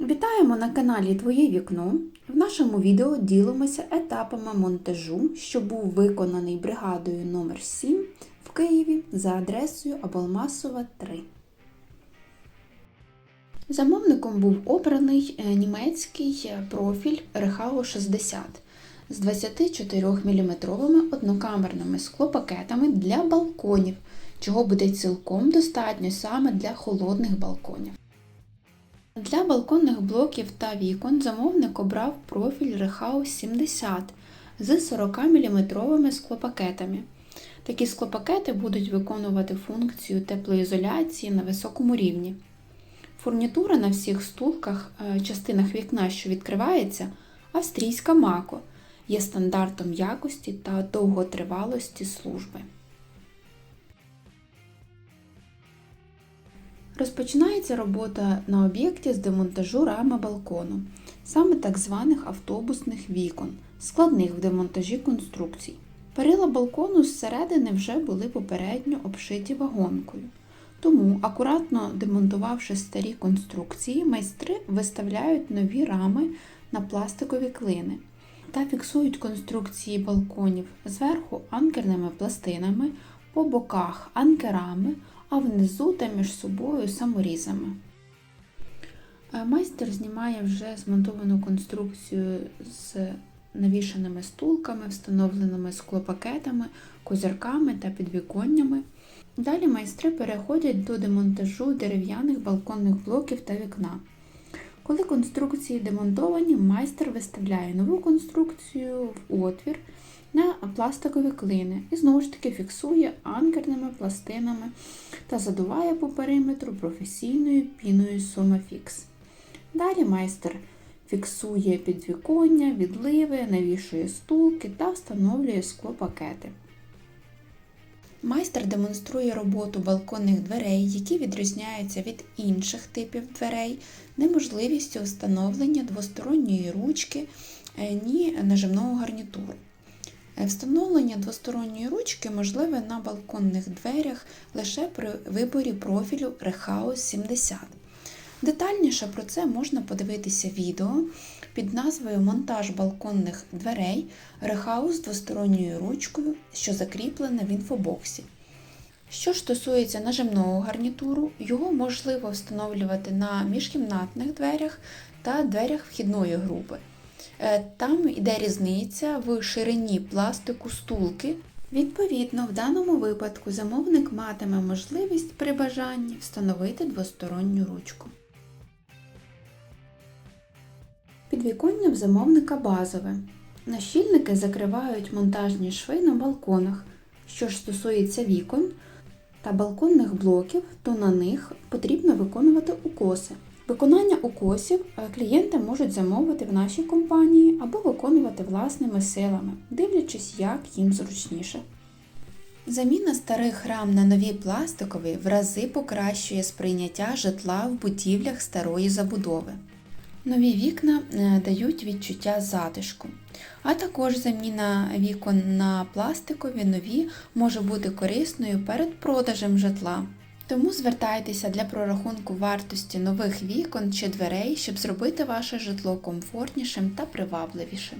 Вітаємо на каналі Твоє вікно. В нашому відео ділимося етапами монтажу, що був виконаний бригадою номер 7 в Києві за адресою Абалмасова 3. Замовником був обраний е, німецький е, профіль Рехау 60 з 24 мм однокамерними склопакетами для балконів, чого буде цілком достатньо саме для холодних балконів. Для балконних блоків та вікон замовник обрав профіль Рехау 70 з 40 мм склопакетами. Такі склопакети будуть виконувати функцію теплоізоляції на високому рівні. Фурнітура на всіх стулках, е, частинах вікна, що відкривається, австрійська мако, є стандартом якості та довготривалості служби. Розпочинається робота на об'єкті з демонтажу рами балкону, саме так званих автобусних вікон, складних в демонтажі конструкцій. Перила балкону зсередини вже були попередньо обшиті вагонкою. Тому, акуратно демонтувавши старі конструкції, майстри виставляють нові рами на пластикові клини та фіксують конструкції балконів зверху анкерними пластинами, по боках анкерами, а внизу та між собою саморізами. Е, Майстер знімає вже змонтовану конструкцію з навішаними стулками, встановленими склопакетами, козирками та підвіконнями. Далі майстри переходять до демонтажу дерев'яних балконних блоків та вікна. Коли конструкції демонтовані, майстер виставляє нову конструкцію в отвір на пластикові клини і знову ж таки фіксує анкерними пластинами та задуває по периметру професійною піною Somafix. Далі майстер фіксує підвіконня, відливи, навішує стулки та встановлює склопакети. Майстер демонструє роботу балконних дверей, які відрізняються від інших типів дверей, неможливістю встановлення двосторонньої ручки е, ні нажимного гарнітуру. Е, Встановлення двосторонньої ручки можливе на балконних дверях лише при виборі профілю Rehouse 70. Детальніше про це можна подивитися відео під назвою Монтаж балконних дверей з двосторонньою ручкою, що закріплене в інфобоксі. Що ж стосується нажимного гарнітуру, його можливо встановлювати на міжкімнатних дверях та дверях вхідної групи. Е, Там йде різниця в ширині пластику стулки. Відповідно, в даному випадку замовник матиме можливість при бажанні встановити двосторонню ручку. Підвіконня в замовника базове. Нащільники закривають монтажні шви на балконах. Що ж стосується вікон та балконних блоків, то на них потрібно виконувати укоси. Виконання укосів е, клієнти можуть замовити в нашій компанії або виконувати власними силами, дивлячись, як їм зручніше. Заміна старих рам на нові пластикові в рази покращує сприйняття житла в будівлях старої забудови. Нові вікна е, дають відчуття затишку, а також заміна вікон на пластикові нові може бути корисною перед продажем житла. Тому звертайтеся для прорахунку вартості нових вікон чи дверей, щоб зробити ваше житло комфортнішим та привабливішим.